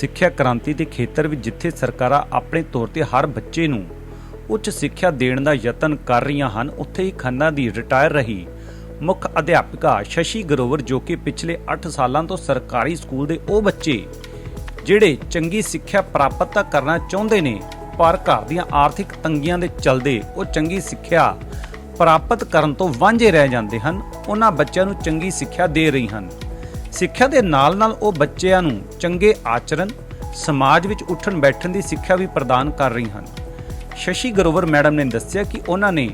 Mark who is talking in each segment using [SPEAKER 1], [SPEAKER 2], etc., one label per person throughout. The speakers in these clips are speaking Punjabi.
[SPEAKER 1] ਸਿੱਖਿਆ ਕ੍ਰਾਂਤੀ ਦੇ ਖੇਤਰ ਵਿੱਚ ਜਿੱਥੇ ਸਰਕਾਰਾਂ ਆਪਣੇ ਤੌਰ ਤੇ ਹਰ ਬੱਚੇ ਨੂੰ ਉੱਚ ਸਿੱਖਿਆ ਦੇਣ ਦਾ ਯਤਨ ਕਰ ਰਹੀਆਂ ਹਨ, ਉੱਥੇ ਹੀ ਖੰਨਾ ਦੀ ਰਿਟਾਇਰ ਰਹੀ ਮੁੱਖ ਅਧਿਆਪਕਾ ਸ਼ਸ਼ੀ ਗਰੋਵਰ ਜੋ ਕਿ ਪਿਛਲੇ 8 ਸਾਲਾਂ ਤੋਂ ਸਰਕਾਰੀ ਸਕੂਲ ਦੇ ਉਹ ਬੱਚੇ ਜਿਹੜੇ ਚੰਗੀ ਸਿੱਖਿਆ ਪ੍ਰਾਪਤ ਤਾਂ ਕਰਨਾ ਚਾਹੁੰਦੇ ਨੇ, ਪਰ ਘਰ ਦੀਆਂ ਆਰਥਿਕ ਤੰਗੀਆਂ ਦੇ ਚਲਦੇ ਉਹ ਚੰਗੀ ਸਿੱਖਿਆ ਪ੍ਰਾਪਤ ਕਰਨ ਤੋਂ ਵਾਂਝੇ ਰਹਿ ਜਾਂਦੇ ਹਨ, ਉਹਨਾਂ ਬੱਚਿਆਂ ਨੂੰ ਚੰਗੀ ਸਿੱਖਿਆ ਦੇ ਰਹੀ ਹਨ। ਸਿੱਖਿਆ ਦੇ ਨਾਲ-ਨਾਲ ਉਹ ਬੱਚਿਆਂ ਨੂੰ ਚੰਗੇ ਆਚਰਣ, ਸਮਾਜ ਵਿੱਚ ਉੱਠਣ ਬੈਠਣ ਦੀ ਸਿੱਖਿਆ ਵੀ ਪ੍ਰਦਾਨ ਕਰ ਰਹੀ ਹਨ। ਸ਼ਸ਼ੀ ਗਰੋਵਰ ਮੈਡਮ ਨੇ ਦੱਸਿਆ ਕਿ ਉਹਨਾਂ ਨੇ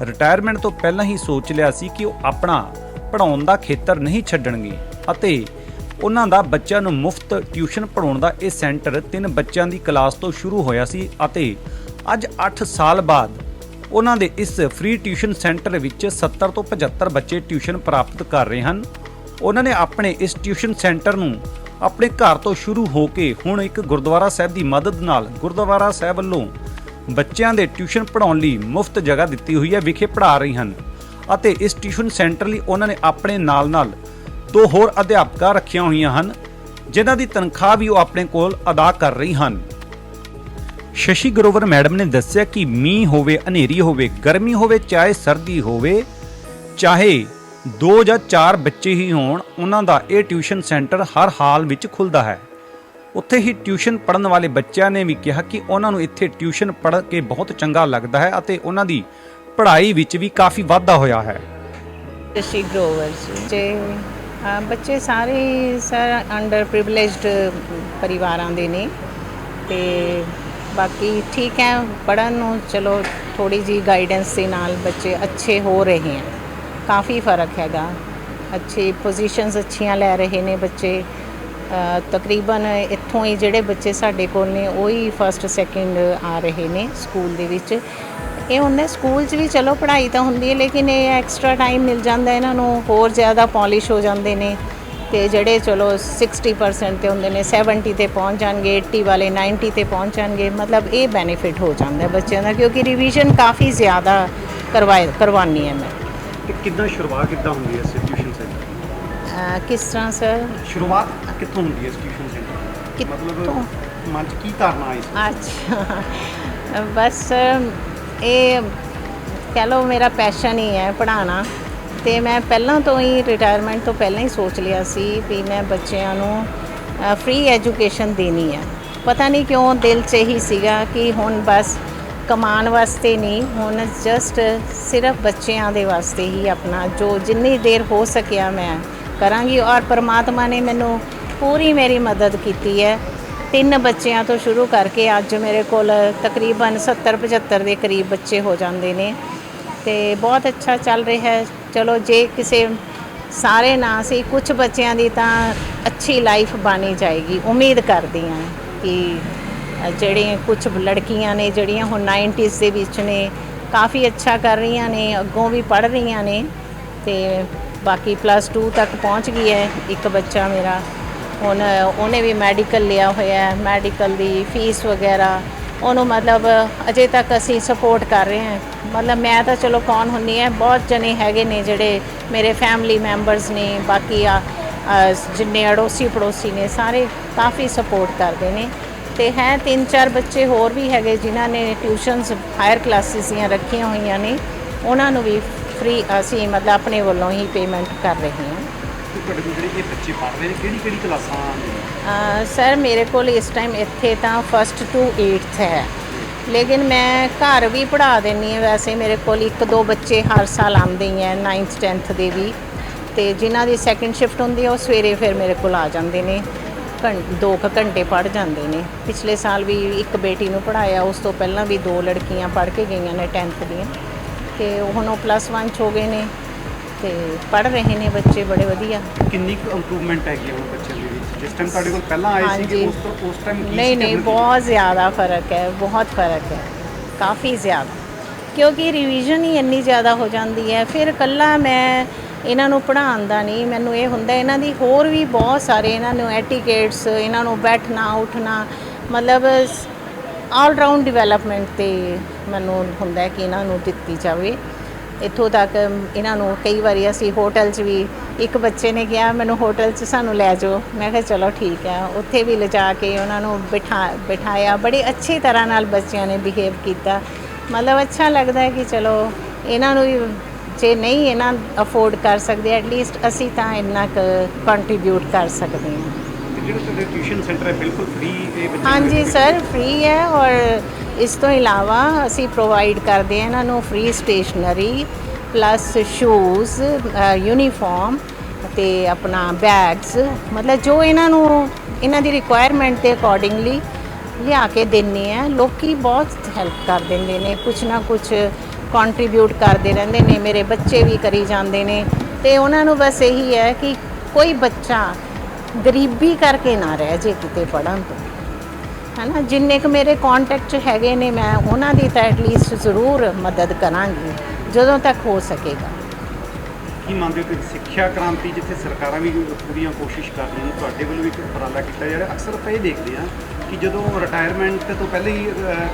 [SPEAKER 1] ਰਿਟਾਇਰਮੈਂਟ ਤੋਂ ਪਹਿਲਾਂ ਹੀ ਸੋਚ ਲਿਆ ਸੀ ਕਿ ਉਹ ਆਪਣਾ ਪੜਾਉਣ ਦਾ ਖੇਤਰ ਨਹੀਂ ਛੱਡਣਗੇ ਅਤੇ ਉਹਨਾਂ ਦਾ ਬੱਚਿਆਂ ਨੂੰ ਮੁਫਤ ਟਿਊਸ਼ਨ ਪੜਾਉਣ ਦਾ ਇਹ ਸੈਂਟਰ ਤਿੰਨ ਬੱਚਿਆਂ ਦੀ ਕਲਾਸ ਤੋਂ ਸ਼ੁਰੂ ਹੋਇਆ ਸੀ ਅਤੇ ਅੱਜ 8 ਸਾਲ ਬਾਅਦ ਉਹਨਾਂ ਦੇ ਇਸ ਫ੍ਰੀ ਟਿਊਸ਼ਨ ਸੈਂਟਰ ਵਿੱਚ 70 ਤੋਂ 75 ਬੱਚੇ ਟਿਊਸ਼ਨ ਪ੍ਰਾਪਤ ਕਰ ਰਹੇ ਹਨ। ਉਹਨਾਂ ਨੇ ਆਪਣੇ ਇਸ ਟਿਊਸ਼ਨ ਸੈਂਟਰ ਨੂੰ ਆਪਣੇ ਘਰ ਤੋਂ ਸ਼ੁਰੂ ਹੋ ਕੇ ਹੁਣ ਇੱਕ ਗੁਰਦੁਆਰਾ ਸਾਹਿਬ ਦੀ ਮਦਦ ਨਾਲ ਗੁਰਦੁਆਰਾ ਸਾਹਿਬ ਵੱਲੋਂ ਬੱਚਿਆਂ ਦੇ ਟਿਊਸ਼ਨ ਪੜਾਉਣ ਲਈ ਮੁਫਤ ਜਗ੍ਹਾ ਦਿੱਤੀ ਹੋਈ ਹੈ, ਵਿਖੇ ਪੜ੍ਹਾ ਰਹੀ ਹਨ। ਅਤੇ ਇਸ ਟਿਊਸ਼ਨ ਸੈਂਟਰ ਲਈ ਉਹਨਾਂ ਨੇ ਆਪਣੇ ਨਾਲ-ਨਾਲ ਦੋ ਹੋਰ ਅਧਿਆਪਕਾਂ ਰੱਖੀਆਂ ਹੋਈਆਂ ਹਨ, ਜਿਨ੍ਹਾਂ ਦੀ ਤਨਖਾਹ ਵੀ ਉਹ ਆਪਣੇ ਕੋਲ ਅਦਾ ਕਰ ਰਹੀ ਹਨ। ਸ਼ਸ਼ੀ ਗਰੋਵਰ ਮੈਡਮ ਨੇ ਦੱਸਿਆ ਕਿ ਮੀਂਹ ਹੋਵੇ, ਹਨੇਰੀ ਹੋਵੇ, ਗਰਮੀ ਹੋਵੇ, ਚਾਹੇ ਸਰਦੀ ਹੋਵੇ, ਚਾਹੇ ਦੋ ਜਾਂ ਚਾਰ ਬੱਚੇ ਹੀ ਹੋਣ, ਉਹਨਾਂ ਦਾ ਇਹ ਟਿਊਸ਼ਨ ਸੈਂਟਰ ਹਰ ਹਾਲ ਵਿੱਚ ਖੁੱਲਦਾ ਹੈ। ਉੱਥੇ ਹੀ ਟਿਊਸ਼ਨ ਪੜਨ ਵਾਲੇ ਬੱਚਿਆਂ ਨੇ ਵੀ ਕਿਹਾ ਕਿ ਉਹਨਾਂ ਨੂੰ ਇੱਥੇ ਟਿਊਸ਼ਨ ਪੜ੍ਹ ਕੇ ਬਹੁਤ ਚੰਗਾ ਲੱਗਦਾ ਹੈ ਅਤੇ ਉਹਨਾਂ ਦੀ ਪੜ੍ਹਾਈ ਵਿੱਚ ਵੀ ਕਾਫੀ ਵਾਧਾ ਹੋਇਆ ਹੈ।
[SPEAKER 2] ਸ਼ਸ਼ੀ ਗਰੋਵਰ ਜੀ ਬੱਚੇ ਸਾਰੇ ਸਰ ਅੰਡਰ ਪ੍ਰਿਵਿਲੇਜਡ ਪਰਿਵਾਰਾਂ ਦੇ ਨੇ। ਤੇ ਬਾਕੀ ਠੀਕ ਹੈ ਪੜਨ ਨੂੰ ਚਲੋ ਥੋੜੀ ਜੀ ਗਾਈਡੈਂਸ ਦੇ ਨਾਲ ਬੱਚੇ ਅੱਛੇ ਹੋ ਰਹੇ ਹਨ ਕਾਫੀ ਫ਼ਰਕ ਹੈਗਾ। ਅੱਛੇ ਪੋਜੀਸ਼ਨਸ ਅੱਛੀਆਂ ਲੈ ਰਹੇ ਨੇ ਬੱਚੇ। ਤਕਰੀਬਨ ਇੱਥੋਂ ਹੀ ਜਿਹੜੇ ਬੱਚੇ ਸਾਡੇ ਕੋਲ ਨੇ, ਉਹ ਹੀ ਫਸਟ ਸੈਕਿੰਡ ਆ ਰਹੇ ਨੇ ਸਕੂਲ ਦੇ ਵਿੱਚ। ਇਹ ਹੁੰਦਾ ਸਕੂਲ 'ਚ ਵੀ ਚਲੋ ਪੜ੍ਹਾਈ ਤਾਂ ਹੁੰਦੀ ਹੈ, ਲੇਕਿਨ ਇਹ ਐਕਸਟਰਾ ਟਾਈਮ ਮਿਲ ਜਾਂਦਾ ਇਹਨਾਂ ਨੂੰ, ਹੋਰ ਜ਼ਿਆਦਾ ਪੋਲਿਸ਼ ਹੋ ਜਾਂਦੇ ਨੇ। ਤੇ ਜਿਹੜੇ ਚਲੋ 60% ਤੇ ਹੁੰਦੇ ਨੇ 70 ਤੇ ਪਹੁੰਚ ਜਾਣਗੇ 80 ਵਾਲੇ 90 ਤੇ ਪਹੁੰਚ ਜਾਣਗੇ, ਮਤਲਬ ਇਹ ਬੈਨੀਫਿਟ ਹੋ ਜਾਂਦਾ ਬੱਚਿਆਂ ਦਾ, ਕਿਉਂਕਿ ਰਿਵੀਜ਼ਨ ਕਾਫੀ ਜ਼ਿਆਦਾ ਕਰਵਾਏ ਕਰਵਾਉਣੀ ਹੈ ਮੈਂ।
[SPEAKER 3] ਕਿ ਕਿੱਦਾਂ ਸ਼ੁਰੂਆਤ ਕਿੱਦਾਂ ਹੁੰਦੀ ਹੈ ਇਸ ਟਿਊਸ਼ਨ ਸੈਂਟਰ
[SPEAKER 2] ਅਹ ਕਿਸ ਤਰ੍ਹਾਂ ਸਰ?
[SPEAKER 3] ਸ਼ੁਰੂਆਤ ਕਿੱਥੋਂ ਹੁੰਦੀ ਹੈ ਇਸ ਟਿਊਸ਼ਨ ਸੈਂਟਰ
[SPEAKER 2] ਕਿੱਥੋਂ?
[SPEAKER 3] ਮਤਲਬ ਮਨ 'ਚ ਕੀ ਧਾਰਨਾ ਆਈ ਸੀ
[SPEAKER 2] ਅੱਛਾ। ਬਸ ਇਹ ਕਹਿ ਲਓ ਮੇਰਾ ਪੈਸ਼ਨ ਹੀ ਹੈ ਪੜ੍ਹਾਉਣਾ। ਤੇ ਮੈਂ ਪਹਿਲਾਂ ਤੋਂ ਹੀ ਰਿਟਾਇਰਮੈਂਟ ਤੋਂ ਪਹਿਲਾਂ ਹੀ ਸੋਚ ਲਿਆ ਸੀ ਵੀ ਮੈਂ ਬੱਚਿਆਂ ਨੂੰ ਫ੍ਰੀ ਐਜੂਕੇਸ਼ਨ ਦੇਣੀ ਹੈ। ਪਤਾ ਨਹੀਂ ਕਿਉਂ ਦਿਲ 'ਚ ਹੀ ਸੀਗਾ ਕਿ ਹੁਣ ਬਸ ਕਮਾਉਣ ਵਾਸਤੇ ਨਹੀਂ, ਹੁਣ ਜਸਟ ਸਿਰਫ ਬੱਚਿਆਂ ਦੇ ਵਾਸਤੇ ਹੀ ਆਪਣਾ, ਜੋ ਜਿੰਨੀ ਦੇਰ ਹੋ ਸਕਿਆ ਮੈਂ ਕਰਾਂਗੀ। ਔਰ ਪਰਮਾਤਮਾ ਨੇ ਮੈਨੂੰ ਪੂਰੀ ਮੇਰੀ ਮਦਦ ਕੀਤੀ ਹੈ। ਤਿੰਨ ਬੱਚਿਆਂ ਤੋਂ ਸ਼ੁਰੂ ਕਰਕੇ ਅੱਜ ਮੇਰੇ ਕੋਲ ਤਕਰੀਬਨ 70 75 ਦੇ ਕਰੀਬ ਬੱਚੇ ਹੋ ਜਾਂਦੇ ਨੇ। ਤੇ ਬਹੁਤ ਅੱਛਾ ਚੱਲ ਰਿਹਾ ਹੈ। ਚਲੋ, ਜੇ ਕਿਸੇ ਸਾਰੇ ਨਾ ਸੀ ਕੁਝ ਬੱਚਿਆਂ ਦੀ ਤਾਂ ਅੱਛੀ ਲਾਈਫ ਬਣੀ ਜਾਏਗੀ। ਉਮੀਦ ਕਰਦੀ ਹਾਂ ਕਿ ਅ, ਜਿਹੜੀਆਂ ਕੁਝ ਲੜਕੀਆਂ ਨੇ ਜਿਹੜੀਆਂ ਹੁਣ 90s ਦੇ ਵਿੱਚ ਨੇ ਕਾਫੀ ਅੱਛਾ ਕਰ ਰਹੀਆਂ ਨੇ ਅੱਗੋਂ ਵੀ ਪੜ੍ਹ ਰਹੀਆਂ ਨੇ ਤੇ ਬਾਕੀ ਪਲੱਸ 2 ਤੱਕ ਪਹੁੰਚ ਗਈ ਹੈ ਇੱਕ ਬੱਚਾ ਮੇਰਾ। ਹੁਣ ਉਹਨੇ ਵੀ ਮੈਡੀਕਲ ਲਿਆ ਹੋਇਆ ਹੈ ਮੈਡੀਕਲ ਦੀ ਫੀਸ ਵਗੈਰਾ। ਉਹਨੂੰ ਮਤਲਬ ਅਜੇ ਤੱਕ ਅਸੀਂ ਸਪੋਰਟ ਕਰ ਰਹੇ ਹਾਂ। ਮਤਲਬ ਮੈਂ ਤਾਂ ਚਲੋ ਕੌਣ ਹੁੰਨੀ ਹੈ ਬਹੁਤ ਜਣੇ ਹੈਗੇ ਨੇ ਜਿਹੜੇ ਮੇਰੇ ਫੈਮਿਲੀ ਮੈਂਬਰਸ ਨੇ ਬਾਕੀ ਆ ਜਿੰਨੇ ਅੜੋਸੀ ਪੜੋਸੀ ਨੇ ਸਾਰੇ ਕਾਫੀ ਸਪੋਰਟ ਕਰਦੇ ਨੇ। ਤੇ ਹੈ। ਤਿੰਨ ਚਾਰ ਬੱਚੇ ਹੋਰ ਵੀ ਹੈਗੇ ਜਿਨ੍ਹਾਂ ਨੇ ਟਿਊਸ਼ਨਸ ਹਾਇਰ ਕਲਾਸਿਸ ਦੀਆਂ ਰੱਖੀਆਂ ਹੋਈਆਂ ਨੇ। ਉਹਨਾਂ ਨੂੰ ਵੀ ਫ੍ਰੀ ਅਸੀਂ ਮਤਲਬ ਆਪਣੇ ਵੱਲੋਂ ਹੀ ਪੇਮੈਂਟ ਕਰ ਰਹੇ ਹਾਂ।
[SPEAKER 3] ਕਿ ਤੁਹਾਡੇ ਕੋਲ ਜਿਹੜੇ ਇਹ ਬੱਚੇ ਪੜ੍ਹ ਰਹੇ ਨੇ ਕਿਹੜੀ ਕਿਹੜੀ ਕਲਾਸਾਂ ਨੇ?
[SPEAKER 2] ਅ, ਸਰ ਮੇਰੇ ਕੋਲ ਇਸ ਟਾਈਮ ਇੱਥੇ ਤਾਂ ਫਸਟ ਟੂ 8th ਹੈ। ਲੇਕਿਨ ਮੈਂ ਘਰ ਵੀ ਪੜ੍ਹਾ ਦਿੰਨੀ ਹਾਂ। ਵੈਸੇ ਮੇਰੇ ਕੋਲ ਇੱਕ ਦੋ ਬੱਚੇ ਹਰ ਸਾਲ ਆਉਂਦੇ ਹੀ ਹੈ 9th 10th ਦੇ ਵੀ। ਤੇ ਜਿਨ੍ਹਾਂ ਦੀ ਸੈਕਿੰਡ ਸ਼ਿਫਟ ਹੁੰਦੀ ਹੈ ਉਹ ਸਵੇਰੇ ਫਿਰ ਮੇਰੇ ਕੋਲ ਆ ਜਾਂਦੇ ਨੇ। ਘੰ ਦੋ ਕੁ ਘੰਟੇ ਪੜ੍ਹ ਜਾਂਦੇ ਨੇ। ਪਿਛਲੇ ਸਾਲ ਵੀ ਇੱਕ ਬੇਟੀ ਨੂੰ ਪੜ੍ਹਾਇਆ ਉਸ ਤੋਂ ਪਹਿਲਾਂ ਵੀ ਦੋ ਲੜਕੀਆਂ ਪੜ੍ਹ ਕੇ ਗਈਆਂ ਨੇ 10th ਦੀਆਂ। ਤੇ ਹੁਣ ਉਹ ਪਲੱਸ 1 ਚ ਹੋ ਗਏ ਨੇ ਤੇ ਪੜ੍ਹ ਰਹੇ ਨੇ ਬੱਚੇ ਬੜੇ ਵਧੀਆ।
[SPEAKER 3] ਕਿੰਨੀ ਕੁ ਇੰਪਰੂਵਮੈਂਟ ਹੈਗੀ ਹੁਣ ਬੱਚਿਆਂ ਦੇ ਵਿੱਚ? ਜਿਸ ਟਾਈਮ ਤੁਹਾਡੇ ਕੋਲ ਪਹਿਲਾਂ ਆਏ ਸੀ। ਉਸ ਤੋਂ ਉਸ ਟਾਈਮ ਕੀ
[SPEAKER 2] ਨਹੀਂ ਨਹੀਂ? ਬਹੁਤ ਜ਼ਿਆਦਾ ਫ਼ਰਕ ਹੈ ਬਹੁਤ ਫ਼ਰਕ ਹੈ। ਕਾਫੀ ਜ਼ਿਆਦਾ। ਕਿਉਂਕਿ ਰਿਵੀਜ਼ਨ ਹੀ ਇੰਨੀ ਜ਼ਿਆਦਾ ਹੋ ਜਾਂਦੀ ਹੈ। ਫਿਰ ਇਕੱਲਾ ਮੈਂ ਇਹਨਾਂ ਨੂੰ ਪੜ੍ਹਾਉਣ ਦਾ ਨਹੀਂ, ਮੈਨੂੰ ਇਹ ਹੁੰਦਾ ਇਹਨਾਂ ਦੀ ਹੋਰ ਵੀ ਬਹੁਤ ਸਾਰੇ ਇਹਨਾਂ ਨੂੰ ਐਟੀਕੇਟਸ ਇਹਨਾਂ ਨੂੰ ਬੈਠਣਾ, ਉੱਠਣਾ, ਮਤਲਬ ਆਲ ਰਾਊਂਡ ਡਿਵੈਲਪਮੈਂਟ ਤੇ ਮੈਨੂੰ ਹੁੰਦਾ ਕਿ ਇਹਨਾਂ ਨੂੰ ਦਿੱਤੀ ਜਾਵੇ। ਇੱਥੋਂ ਤੱਕ ਇਹਨਾਂ ਨੂੰ ਕਈ ਵਾਰੀ ਅਸੀਂ ਹੋਟਲ 'ਚ ਵੀ ਇੱਕ ਬੱਚੇ ਨੇ ਕਿਹਾ, ਮੈਨੂੰ ਹੋਟਲ 'ਚ ਸਾਨੂੰ ਲੈ ਜਾਓ। ਮੈਂ ਕਿਹਾ, ਚਲੋ ਠੀਕ ਹੈ। ਉੱਥੇ ਵੀ ਲਿਜਾ ਕੇ ਉਹਨਾਂ ਨੂੰ ਬਿਠਾ, ਬਿਠਾਇਆ, ਬੜੀ ਅੱਛੀ ਤਰ੍ਹਾਂ ਨਾਲ ਬੱਚਿਆਂ ਨੇ ਬਿਹੇਵ ਕੀਤਾ। ਮਤਲਬ ਅੱਛਾ ਲੱਗਦਾ ਹੈ ਕਿ ਚਲੋ ਇਹਨਾਂ ਨੂੰ ਵੀ ਜੇ ਨਹੀਂ ਇਹਨਾਂ ਅਫੋਰਡ ਕਰ ਸਕਦੇ ਐਟਲੀਸਟ ਅਸੀਂ ਤਾਂ ਇੰਨਾ ਕੁ ਕੰਟਰੀਬਿਊਟ ਕਰ ਸਕਦੇ ਹਾਂ।
[SPEAKER 1] ਤੇ ਜਿਹੜਾ ਤੁਹਾਡਾ ਟਿਊਸ਼ਨ ਸੈਂਟਰ ਹੈ ਬਿਲਕੁਲ ਫ੍ਰੀ ਇਹ ਬੱਚੇ
[SPEAKER 2] ਹਾਂਜੀ ਸਰ ਫ੍ਰੀ ਹੈ ਔਰ ਇਸ ਤੋਂ ਇਲਾਵਾ ਅਸੀਂ ਪ੍ਰੋਵਾਈਡ ਕਰਦੇ ਹਾਂ ਇਹਨਾਂ ਨੂੰ free stationery plus shoes uniform ਤੇ ਆਪਣਾ ਬੈਗਸ ਮਤਲਬ ਜੋ ਇਹਨਾਂ ਨੂੰ ਇਹਨਾਂ ਦੀ ਰਿਕੁਆਇਰਮੈਂਟ ਦੇ ਅਕੋਰਡਿੰਗਲੀ ਲਿਆ ਕੇ ਦਿੰਨੀ ਹੈ। ਲੋਕੀ ਬਹੁਤ ਹੈਲਪ ਕਰ ਦਿੰਦੇ ਨੇ ਕੁਛ ਨਾ ਕੁਛ ਕੰਟਰੀਬਿਊਟ ਕਰਦੇ ਰਹਿੰਦੇ ਨੇ, ਮੇਰੇ ਬੱਚੇ ਵੀ ਕਰੀ ਜਾਂਦੇ ਨੇ। ਤੇ ਉਹਨਾਂ ਨੂੰ ਬਸ ਇਹੀ ਹੈ ਕਿ ਕੋਈ ਬੱਚਾ ਗਰੀਬੀ ਕਰਕੇ ਨਾ ਰਹਿ ਜੇ ਕਿਤੇ ਪੜਨ ਤੋਂ। ਹਨਾ, ਜਿੰਨੇ ਕੁ ਮੇਰੇ ਕੰਟੈਕਟ 'ਚ ਹੈਗੇ ਨੇ, ਮੈਂ ਉਹਨਾਂ ਦੀ ਤਾਂ ਐਟਲੀਸਟ ਜ਼ਰੂਰ ਮਦਦ ਕਰਾਂਗੀ, ਜਦੋਂ ਤੱਕ ਹੋ ਸਕੇਗਾ।
[SPEAKER 1] ਕੀ ਮੰਨਦੇ ਹੋ ਸਿੱਖਿਆ ਕ੍ਰਾਂਤੀ ਜਿੱਥੇ ਸਰਕਾਰਾਂ ਵੀ ਪੂਰੀਆਂ ਕੋਸ਼ਿਸ਼ ਕਰ ਰਹੀਆਂ ਨੇ, ਤੁਹਾਡੇ ਵੱਲੋਂ ਵੀ ਇੱਕ ਉਪਰਾਲਾ ਕੀਤਾ ਜਾ ਰਿਹਾ? ਅਕਸਰ ਆਪਾਂ ਇਹ ਦੇਖਦੇ ਹਾਂ ਕਿ ਜਦੋਂ ਰਿਟਾਇਰਮੈਂਟ ਤੋਂ ਪਹਿਲੇ ਹੀ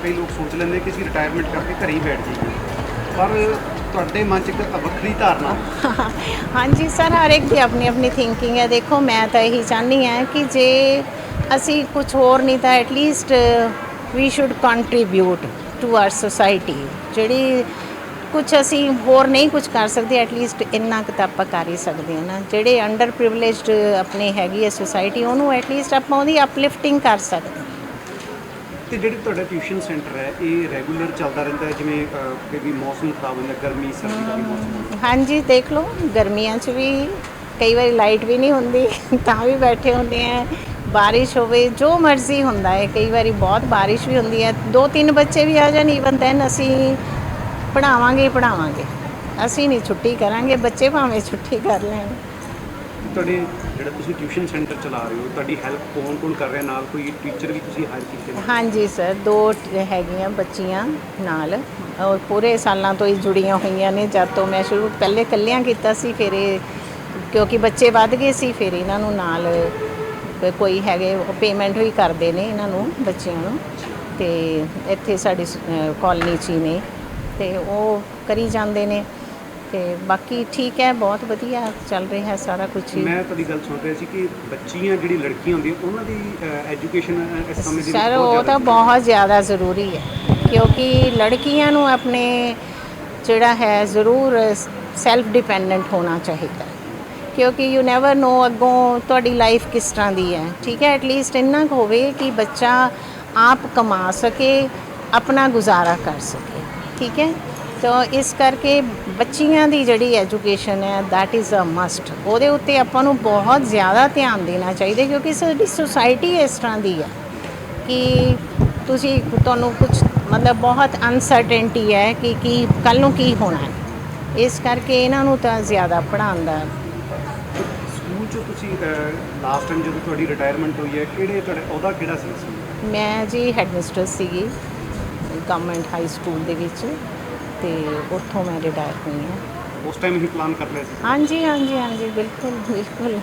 [SPEAKER 1] ਕਈ ਲੋਕ ਸੋਚ ਲੈਂਦੇ ਕਿ ਅਸੀਂ ਰਿਟਾਇਰਮੈਂਟ ਕਰਕੇ ਘਰੇ ਹੀ ਬੈਠ ਜਾਈਏ। ਪਰ ਤੁਹਾਡੇ ਮਨ 'ਚ ਇੱਕ ਵੱਖਰੀ ਧਾਰਨਾ।
[SPEAKER 2] ਹਾਂਜੀ ਸਰ, ਹਰ ਇੱਕ ਦੀ ਆਪਣੀ ਆਪਣੀ ਥਿੰਕਿੰਗ ਹੈ। ਦੇਖੋ, ਮੈਂ ਤਾਂ ਇਹੀ ਚਾਹਨੀ ਹਾਂ ਕਿ ਜੇ ਅਸੀਂ ਕੁਝ ਹੋਰ ਨਹੀਂ, ਤਾਂ at least we should contribute to our society ਜਿਹੜੀ ਕੁਝ ਅਸੀਂ ਹੋਰ ਨਹੀਂ ਕੁਝ ਕਰ ਸਕਦੇ ਐਟਲੀਸਟ ਇੰਨਾ ਕੁ ਤਾਂ ਆਪਾਂ ਕਰ ਹੀ ਸਕਦੇ ਹਾਂ ਨਾ। ਜਿਹੜੇ ਅੰਡਰ ਪ੍ਰਿਵਿਲੇਜਡ ਆਪਣੇ ਹੈਗੀ ਹੈ ਸੋਸਾਇਟੀ ਉਹਨੂੰ ਐਟਲੀਸਟ ਆਪਾਂ ਉਹਦੀ ਅਪਲਿਫਟਿੰਗ ਕਰ ਸਕਦੇ ਹਾਂ।
[SPEAKER 1] ਤੇ ਜਿਹੜੀ ਤੁਹਾਡਾ ਟਿਊਸ਼ਨ ਸੈਂਟਰ ਹੈ ਇਹ ਰੈਗੂਲਰ ਚੱਲਦਾ ਰਹਿੰਦਾ ਹੈ ਜਿਵੇਂ ਕਈ ਵੀ ਮੌਸਮ ਖਰਾਬ ਹੁੰਦਾ ਗਰਮੀ ਸਰਦੀ ਦਾ ਵੀ ਮੌਸਮ
[SPEAKER 2] ਹਾਂਜੀ ਦੇਖ ਲਓ ਗਰਮੀਆਂ 'ਚ ਵੀ ਕਈ ਵਾਰੀ ਲਾਈਟ ਵੀ ਨਹੀਂ ਹੁੰਦੀ ਤਾਂ ਵੀ ਬੈਠੇ ਹੁੰਦੇ ਆ। ਬਾਰਿਸ਼ ਹੋਵੇ ਜੋ ਮਰਜ਼ੀ ਹੁੰਦਾ ਹੈ ਕਈ ਵਾਰੀ ਬਹੁਤ ਬਾਰਿਸ਼ ਵੀ ਹੁੰਦੀ ਹੈ। ਦੋ ਤਿੰਨ ਬੱਚੇ ਵੀ ਆ ਜਾਣ ਈਵਨ ਦੈਨ ਅਸੀਂ ਪੜਾਵਾਂਗੇ ਪੜਾਵਾਂਗੇ ਅਸੀਂ ਨਹੀਂ ਛੁੱਟੀ ਕਰਾਂਗੇ ਬੱਚੇ ਭਾਵੇਂ ਛੁੱਟੀ ਕਰ ਲੈਣ।
[SPEAKER 1] ਤੁਹਾਡੇ ਜਿਹੜਾ ਤੁਸੀਂ ਟਿਊਸ਼ਨ ਸੈਂਟਰ ਚਲਾ ਰਹੇ ਹੋ, ਤੁਹਾਡੀ ਹੈਲਪ ਕੌਣ ਕੌਣ ਕਰ ਰਿਹਾ? ਨਾਲ ਕੋਈ ਟੀਚਰ ਵੀ ਤੁਸੀਂ ਹਾਇਰ ਕੀਤੇ ਨੇ
[SPEAKER 2] ਹਾਂਜੀ ਸਰ ਦੋ ਟ- ਹੈਗੀਆਂ ਬੱਚੀਆਂ ਨਾਲ। ਔਰ ਪੂਰੇ ਸਾਲਾਂ ਤੋਂ ਹੀ ਜੁੜੀਆਂ ਹੋਈਆਂ ਨੇ। ਜਦ ਤੋਂ ਮੈਂ ਸ਼ੁਰੂ ਪਹਿਲੇ ਇਕੱਲਿਆਂ ਕੀਤਾ ਸੀ, ਫਿਰ ਇਹ ਕਿਉਂਕਿ ਬੱਚੇ ਵੱਧ ਗਏ ਸੀ, ਫਿਰ ਇਹਨਾਂ ਨੂੰ ਨਾਲ ਕ- ਕੋਈ ਹੈਗੇ ਪੇਮੈਂਟ ਵੀ ਕਰਦੇ ਨੇ ਇਹਨਾਂ ਨੂੰ, ਬੱਚਿਆਂ ਨੂੰ। ਤੇ ਇੱਥੇ ਸਾਡੀ ਕਾਲਨੀ 'ਚ ਹੀ ਨੇ। ਤੇ ਉਹ ਕਰੀ ਜਾਂਦੇ ਨੇ। ਤੇ ਬਾਕੀ ਠੀਕ ਹੈ ਬਹੁਤ ਵਧੀਆ ਚੱਲ ਰਿਹਾ ਹੈ ਸਾਰਾ ਕੁਝ ਹੀ
[SPEAKER 1] ਮੈਂ ਤੁਹਾਡੀ ਗੱਲ ਸੁਣ ਰਿਹਾ ਸੀ ਕਿ ਬੱਚੀਆਂ ਜਿਹੜੀ ਲੜਕੀਆਂ ਹੁੰਦੀਆਂ ਉਹਨਾਂ ਦੀ ਐਜੂਕੇਸ਼ਨ ਇਸ ਸਮੇਂ ਦੇ
[SPEAKER 2] ਸਰ ਉਹ ਤਾਂ ਬਹੁਤ ਜ਼ਿਆਦਾ ਜ਼ਰੂਰੀ ਹੈ ਕਿਉਂਕਿ ਲੜਕੀਆਂ ਨੂੰ ਆਪਣੇ ਜਿਹੜਾ ਹੈ ਜ਼ਰੂਰ ਸੈਲਫ ਡਿਪੈਂਡੈਂਟ ਹੋਣਾ ਚਾਹੀਦਾ। ਕਿਉਂਕਿ ਯੂ ਨੈਵਰ ਨੋ ਅੱਗੋਂ ਤੁਹਾਡੀ ਲਾਈਫ ਕਿਸ ਤਰ੍ਹਾਂ ਦੀ ਹੈ। ਠੀਕ ਹੈ ਐਟਲੀਸਟ ਇੰਨਾ ਕੁ ਹੋਵੇ ਕਿ ਬੱਚਾ ਆਪ ਕਮਾ ਸਕੇ ਆਪਣਾ ਗੁਜ਼ਾਰਾ ਕਰ ਸਕੇ। ਠੀਕ ਹੈ? ਤਾਂ ਇਸ ਕਰਕੇ ਬੱਚੀਆਂ ਦੀ ਜਿਹੜੀ ਐਜੂਕੇਸ਼ਨ ਹੈ that is a must. ਉਹਦੇ ਉੱਤੇ ਆਪਾਂ ਨੂੰ ਬਹੁਤ ਜ਼ਿਆਦਾ ਧਿਆਨ ਦੇਣਾ ਚਾਹੀਦਾ ਕਿਉਂਕਿ ਸਾਡੀ ਸੁਸਾਇਟੀ ਇਸ ਤਰ੍ਹਾਂ ਦੀ ਹੈ ਕਿ ਤੁਸੀਂ ਤੁਹਾਨੂੰ ਕੁਝ ਮਤਲਬ ਬਹੁਤ ਅਨਸਰਟੇਨਟੀ ਹੈ ਕਿ ਕੀ ਕੱਲ ਨੂੰ ਕੀ ਹੋਣਾ ਹੈ। ਇਸ ਕਰਕੇ ਇਹਨਾਂ ਨੂੰ ਤਾਂ ਜ਼ਿਆਦਾ ਪੜ੍ਹਾਉਣ ਦਾ
[SPEAKER 1] ਸਕੂਲ ਚ ਤੁਸੀਂ ਲਾਸਟ ਟਾਈਮ ਜਦੋਂ ਤੁਹਾਡੀ ਰਿਟਾਇਰਮੈਂਟ ਹੋਈ ਹੈ ਕਿਹੜੇ ਤੁਹਾਡੇ ਉਹਦਾ ਕਿਹੜਾ ਸੀ?
[SPEAKER 2] ਮੈਂ ਜੀ ਹੈਡਮਿਸਟਰਸ ਸੀਗੀ ਗਵਰਨਮੈਂਟ ਹਾਈ ਸਕੂਲ ਦੇ ਵਿੱਚ। ਤੇ ਉੱਥੋਂ ਮੈਂ ਰਿਟਾਇਰ ਹੋਈ ਹਾਂ।
[SPEAKER 1] ਉਸ ਟਾਈਮ ਹੀ ਪਲਾਨ ਕਰ ਲਿਆ ਸੀ।
[SPEAKER 2] ਹਾਂਜੀ ਹਾਂਜੀ ਹਾਂਜੀ ਬਿਲਕੁਲ ਬਿਲਕੁਲ।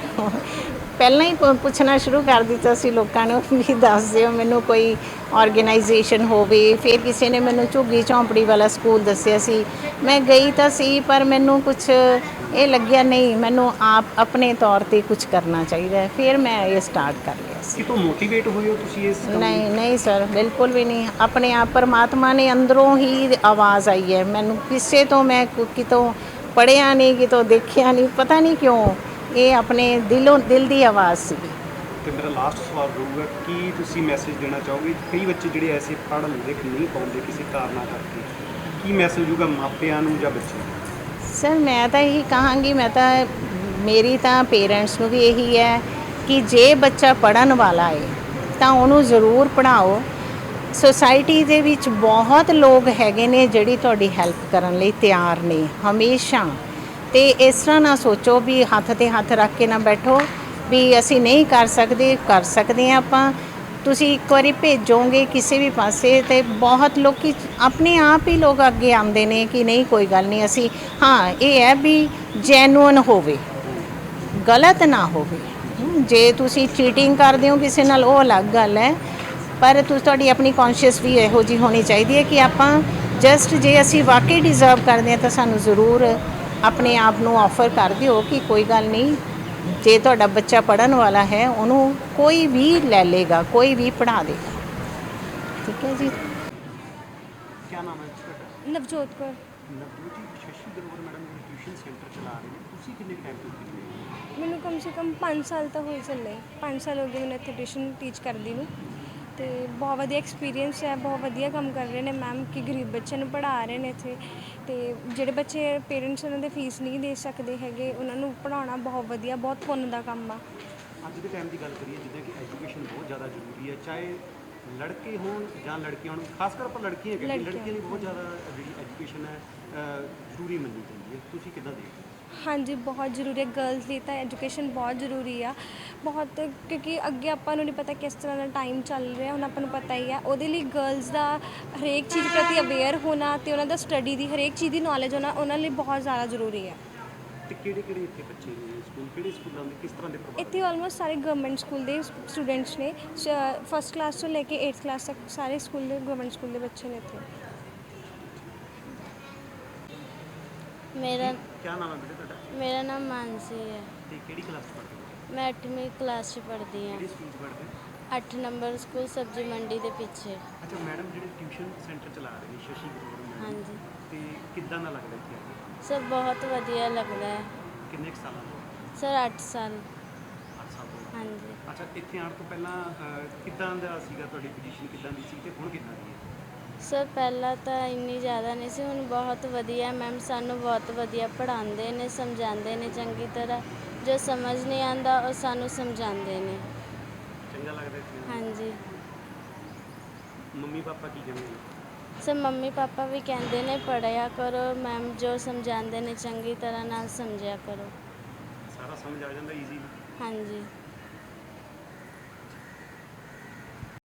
[SPEAKER 2] ਪਹਿਲਾਂ ਹੀ ਪੁ- ਪੁੱਛਣਾ ਸ਼ੁਰੂ ਕਰ ਦਿੱਤਾ ਸੀ ਲੋਕਾਂ ਨੂੰ ਵੀ ਦੱਸ ਦਿਓ ਮੈਨੂੰ ਕੋਈ ਆਰਗੇਨਾਈਜੇਸ਼ਨ ਹੋਵੇ। ਫਿਰ ਕਿਸੇ ਨੇ ਮੈਨੂੰ ਝੁੱਗੀ ਝੌਂਪੜੀ ਵਾਲਾ ਸਕੂਲ ਦੱਸਿਆ ਸੀ। ਮੈਂ ਗਈ ਤਾਂ ਸੀ ਪਰ ਮੈਨੂੰ ਕੁਝ ਇਹ ਲੱਗਿਆ ਨਹੀਂ ਮੈਨੂੰ ਆਪ ਆਪਣੇ ਤੌਰ ਤੇ ਕੁਝ ਕਰਨਾ ਚਾਹੀਦਾ ਹੈ। ਫਿਰ ਮੈਂ ਇਹ ਸਟਾਰਟ ਕਰ ਲਿਆ। ਸੀ
[SPEAKER 1] ਕਿਤੋਂ ਮੋਟੀਵੇਟ ਹੋਏ ਹੋ ਤੁਸੀਂ ਇਸ ਕੰਮ
[SPEAKER 2] ਨਹੀਂ ਨਹੀਂ ਸਰ ਬਿਲਕੁਲ ਵੀ ਨਹੀਂ। ਆਪਣੇ ਆਪ ਪਰਮਾਤਮਾ ਨੇ ਅੰਦਰੋਂ ਹੀ ਆਵਾਜ਼ ਆਈ ਹੈ। ਮੈਨੂੰ ਕਿਸੇ ਤੋਂ ਮੈਂ ਕੁ- ਕਿਤੋਂ ਪੜਿਆ ਨਹੀਂ ਕਿਤੋਂ ਦੇਖਿਆ ਨਹੀਂ ਪਤਾ ਨਹੀਂ ਕਿਉਂ ਇਹ ਆਪਣੇ ਦਿਲੋਂ ਦਿਲ ਦੀ ਆਵਾਜ਼ ਸੀ
[SPEAKER 1] ਤੇ ਮੇਰਾ ਲਾਸਟ ਸਵਾਲ ਰਹੂਗਾ ਕੀ ਤੁਸੀਂ ਮੈਸੇਜ ਦੇਣਾ ਚਾਹੋਗੇ? ਕਈ ਬੱਚੇ ਜਿਹੜੇ ਐਸੇ ਪੜ੍ਹ ਲਿਖ ਨਹੀਂ ਪਾਉਂਦੇ ਕਿਸੇ ਕਾਰਨਾਂ ਕਰਕੇ। ਕੀ ਮੈਸੇਜ ਹੋਊਗਾ ਮਾਪਿਆਂ ਨੂੰ ਜਾਂ ਬੱਚਿਆਂ ਨੂੰ?
[SPEAKER 2] ਸਰ ਮੈਂ ਤਾਂ ਇਹੀ ਕਹਾਂਗੀ ਮੈਂ ਤਾਂ ਮੇਰੀ ਤਾਂ ਪੇਰੈਂਟਸ ਨੂੰ ਵੀ ਇਹੀ ਹੈ ਕਿ ਜੇ ਬੱਚਾ ਪੜਨ ਵਾਲਾ ਹੈ ਤਾਂ ਉਹਨੂੰ ਜ਼ਰੂਰ ਪੜ੍ਹਾਓ। ਸੋਸਾਇਟੀ ਦੇ ਵਿੱਚ ਬਹੁਤ ਲੋਕ ਹੈਗੇ ਨੇ ਜਿਹੜੀ ਤੁਹਾਡੀ ਹੈਲਪ ਕਰਨ ਲਈ ਤਿਆਰ ਨੇ, ਹਮੇਸ਼ਾ। ਤੇ ਇਸ ਤਰ੍ਹਾਂ ਨਾ ਸੋਚੋ ਵੀ ਹੱਥ ਤੇ ਹੱਥ ਰੱਖ ਕੇ ਨਾ ਬੈਠੋ, ਵੀ ਅਸੀਂ ਨਹੀਂ ਕਰ ਸਕਦੇ ਕਰ ਸਕਦੇ ਹਾਂ ਆਪਾਂ। ਤੁਸੀਂ ਇੱਕ ਵਾਰੀ ਭੇਜੋਗੇ ਕਿਸੇ ਵੀ ਪਾਸੇ ਤੇ ਬਹੁਤ ਲੋਕੀ ਆਪਣੇ ਆਪ ਹੀ ਲੋਕ ਅੱਗੇ ਆਉਂਦੇ ਨੇ ਕਿ ਨਹੀਂ, ਕੋਈ ਗੱਲ ਨਹੀਂ, ਅਸੀਂ, ਹਾਂ, ਇਹ ਹੈ ਵੀ ਜੈਨੂਅਨ ਹੋਵੇ, ਗਲਤ ਨਾ ਹੋਵੇ। ਜੇ ਤੁਸੀਂ ਚੀਟਿੰਗ ਕਰਦੇ ਹੋ ਕਿਸੇ ਨਾਲ, ਉਹ ਅਲੱਗ ਗੱਲ ਹੈ। ਪਰ ਤੁਸੀਂ ਤੁਹਾਡੀ ਆਪਣੀ ਕੌਨਸ਼ੀਅਸ ਵੀ ਇਹੋ ਜੀ ਹੋਣੀ ਚਾਹੀਦੀ ਹੈ ਕਿ ਆਪਾਂ ਜਸਟ ਜੇ ਅਸੀਂ ਵਾਕਈ ਡਿਜ਼ਰਵ ਕਰਦੇ ਹਾਂ ਤਾਂ ਸਾਨੂੰ ਜ਼ਰੂਰ ਆਪਣੇ ਆਪ ਨੂੰ ਆਫਰ ਕਰ ਦਿਓ ਕਿ ਕੋਈ ਗੱਲ ਨਹੀਂ, ਜੇ ਤੁਹਾਡਾ ਬੱਚਾ ਪੜਨ ਵਾਲਾ ਹੈ, ਉਹਨੂੰ ਕੋਈ ਵੀ ਲੈ ਲੇਗਾ ਕੋਈ ਵੀ ਪੜ੍ਹਾ ਦੇਗਾ। ਠੀਕ ਹੈ ਜੀ।
[SPEAKER 1] ਕੀ ਨਾਮ ਹੈ ਤੁਹਾਡਾ
[SPEAKER 4] ਨਵਜੋਤ ਕੌਰ।
[SPEAKER 1] ਨਵਜੋਤ ਜੀ ਸ਼ਸ਼ੀ ਗਰੋਵਰ ਮੈਡਮ ਜਿਹੜੇ ਟਿਊਸ਼ਨ ਸੈਂਟਰ ਚਲਾ ਰਹੇ ਨੇ ਤੁਸੀਂ ਕਿੰਨੇ ਟਾਈਮ ਤੋਂ ਕਰ ਰਹੇ ਹੋ?
[SPEAKER 4] ਮੈਨੂੰ ਕਮ ਸੇ ਕਮ 5 ਸਾਲ ਤਾਂ ਹੋਈ ਚੱਲੇ। 5 ਸਾਲ ਹੋ ਗਏ ਮੈਨੂੰ ਇੱਥੇ ਟਿਊਸ਼ਨ ਟੀਚ ਕਰਦੀ ਨੂੰ। ਤੇ ਬਹੁਤ ਵਧੀਆ ਐਕਸਪੀਰੀਅੰਸ ਹੈ ਬਹੁਤ ਵਧੀਆ ਕੰਮ ਕਰ ਰਹੇ ਨੇ ਮੈਮ ਕਿ ਗਰੀਬ ਬੱਚਿਆਂ ਨੂੰ ਪੜ੍ਹਾ ਰਹੇ ਨੇ ਇੱਥੇ। ਤੇ ਜਿਹੜੇ ਬੱਚੇ ਪੇਰੈਂਟਸ ਉਹਨਾਂ ਦੇ ਫੀਸ ਨਹੀਂ ਦੇ ਸਕਦੇ ਹੈਗੇ ਉਹਨਾਂ ਨੂੰ ਪੜ੍ਹਾਉਣਾ ਬਹੁਤ ਵਧੀਆ ਬਹੁਤ ਪੁੰਨ ਦਾ ਕੰਮ ਆ।
[SPEAKER 1] ਅੱਜ ਦੇ ਟਾਈਮ ਦੀ ਗੱਲ ਕਰੀਏ ਜਿੱਦਾਂ ਕਿ ਐਜੂਕੇਸ਼ਨ ਬਹੁਤ ਜ਼ਿਆਦਾ ਜ਼ਰੂਰੀ ਹੈ ਚਾਹੇ ਲੜਕੇ ਹੋਣ ਜਾਂ ਲੜਕੀਆਂ ਹੋਣ ਖਾਸ ਕਰ ਆਪਾਂ ਲੜਕੀਆਂ ਕਹਿੰਦੇ
[SPEAKER 4] ਲੜਕੀਆਂ।
[SPEAKER 1] ਲੜਕੀਆਂ ਲਈ ਬਹੁਤ ਜ਼ਿਆਦਾ ਜਿਹੜੀ ਐਜੂਕੇਸ਼ਨ ਹੈ ਅਹ, ਜ਼ਰੂਰੀ ਮੰਨੀ ਜਾਂਦੀ ਹੈ। ਤੁਸੀਂ ਕਿੱਦਾਂ ਦੇਖਦੇ ਹੋ?
[SPEAKER 4] ਹਾਂਜੀ ਬਹੁਤ ਜ਼ਰੂਰੀ ਹੈ। ਗਰਲਸ ਲਈ ਤਾਂ ਐਜੂਕੇਸ਼ਨ ਬਹੁਤ ਜ਼ਰੂਰੀ ਆ। ਬਹੁਤ ਕਿਉਂਕਿ ਅੱਗੇ ਆਪਾਂ ਨੂੰ ਨਹੀਂ ਪਤਾ ਕਿਸ ਤਰ੍ਹਾਂ ਦਾ ਟਾਈਮ ਚੱਲ ਰਿਹਾ ਹੁਣ ਆਪਾਂ ਨੂੰ ਪਤਾ ਹੀ ਆ। ਉਹਦੇ ਲਈ ਗਰਲਸ ਦਾ ਹਰੇਕ ਚੀਜ਼ ਪ੍ਰਤੀ ਅਵੇਅਰ ਹੋਣਾ ਤੇ ਉਹਨਾਂ ਦਾ ਸਟੱਡੀ ਦੀ ਹਰੇਕ ਚੀਜ਼ ਦੀ ਨੌਲੇਜ ਹੋਣਾ ਉਹਨਾਂ ਲਈ ਬਹੁਤ ਜ਼ਿਆਦਾ ਜ਼ਰੂਰੀ ਹੈ।
[SPEAKER 1] ਤੇ ਕਿਹੜੇ ਕਿਹੜੇ ਇੱਥੇ ਬੱਚੇ ਨੇ ਸਕੂਲ? ਕਿਹੜੇ ਸਕੂਲਾਂ ਦੇ ਕਿਸ ਤਰ੍ਹਾਂ ਦੇ ਪ੍ਰਭਾਵ
[SPEAKER 4] ਇੱਥੇ ਆਲਮੋਸਟ ਸਾਰੇ ਗਵਰਨਮੈਂਟ ਸਕੂਲ ਦੇ ਸਟੂਡੈਂਟਸ ਨੇ ਫਸਟ ਕਲਾਸ ਤੋਂ ਲੈ ਕੇ 8th ਕਲਾਸ ਤੱਕ ਸਾਰੇ ਸਕੂਲ ਦੇ ਗਵਰਨਮੈਂਟ ਸਕੂਲ ਦੇ ਬੱਚੇ ਨੇ ਇੱਥੇ।
[SPEAKER 5] ਮੇਰਾ
[SPEAKER 1] ਕੀ ਨਾਮ ਹੈ ਬੇਟੇ ਤੁਹਾਡਾ?
[SPEAKER 5] ਮੇਰਾ ਨਾਮ ਮਾਨਸੀ ਹੈ।
[SPEAKER 1] ਤੇ ਕਿਹੜੀ ਕਲਾਸ ਪੜ੍ਹਦੇ ਹੋ?
[SPEAKER 5] ਮੈਂ 8ਵੀਂ ਕਲਾਸ 'ਚ ਪੜ੍ਹਦੀ ਹਾਂ।
[SPEAKER 1] ਕਿਹੜੇ ਸਕੂਲ 'ਚ ਪੜ੍ਹਦੇ ਹੋ?
[SPEAKER 5] 8 ਨੰਬਰ ਸਕੂਲ ਸਬਜ਼ੀ ਮੰਡੀ ਦੇ ਪਿੱਛੇ।
[SPEAKER 1] ਅੱਛਾ ਮੈਡਮ ਜਿਹੜੇ ਟਿਊਸ਼ਨ ਸੈਂਟਰ ਚਲਾ ਰਹੇ ਨੇ ਸ਼ਸ਼ੀ ਗਰੋਵਰ ਮੈਡਮ
[SPEAKER 5] ਹਾਂਜੀ।
[SPEAKER 1] ਤੇ ਕਿੱਦਾਂ ਦਾ ਲੱਗਦਾ ਇੱਥੇ? ਆ
[SPEAKER 5] ਸਰ ਬਹੁਤ ਵਧੀਆ ਲੱਗਦਾ ਹੈ।
[SPEAKER 1] ਕਿੰਨੇ ਕੁ ਸਾਲਾਂ ਤੋਂ?
[SPEAKER 5] ਸਰ 8 ਸਾਲ।
[SPEAKER 1] 8 ਸਾਲ ਤੋਂ।
[SPEAKER 5] ਹਾਂਜੀ।
[SPEAKER 1] ਅੱਛਾ ਇੱਥੇ ਆਉਣ ਤੋਂ ਪਹਿਲਾਂ ਅਹ, ਕਿੱਦਾਂ ਦਾ ਸੀਗਾ ਤੁਹਾਡੀ ਪੋਜੀਸ਼ਨ ਕਿੱਦਾਂ ਦੀ ਸੀ ਤੇ ਹੁਣ ਕਿੱਦਾਂ ਦੀ ਹੈ?
[SPEAKER 5] ਸਰ ਪਹਿਲਾਂ ਤਾਂ ਇੰਨੀ ਜ਼ਿਆਦਾ ਨਹੀਂ ਸੀ ਹੁਣ ਬਹੁਤ ਵਧੀਆ ਮੈਮ ਸਾਨੂੰ ਬਹੁਤ ਵਧੀਆ ਪੜ੍ਹਾਉਂਦੇ ਨੇ ਸਮਝਾਉਂਦੇ ਨੇ ਚੰਗੀ ਤਰ੍ਹਾਂ। ਜੋ ਸਮਝ ਨਹੀਂ ਆਉਂਦਾ ਉਹ ਸਾਨੂੰ ਸਮਝਾਉਂਦੇ ਨੇ।
[SPEAKER 1] ਚੰਗਾ ਲੱਗਦਾ ਇੱਥੇ
[SPEAKER 5] ਹਾਂਜੀ।
[SPEAKER 1] ਮੰਮੀ ਪਾਪਾ ਕੀ ਕਹਿੰਦੇ ਨੇ?
[SPEAKER 5] ਸਰ ਮੰਮੀ ਪਾਪਾ ਵੀ ਕਹਿੰਦੇ ਨੇ ਪੜ੍ਹਿਆ ਕਰੋ ਮੈਮ ਜੋ ਸਮਝਾਉਂਦੇ ਨੇ ਚੰਗੀ ਤਰ੍ਹਾਂ ਨਾਲ ਸਮਝਿਆ ਕਰੋ।
[SPEAKER 1] ਸਾਰਾ ਸਮਝ ਆ ਜਾਂਦਾ ਈਜ਼ੀ
[SPEAKER 5] ਹਾਂਜੀ।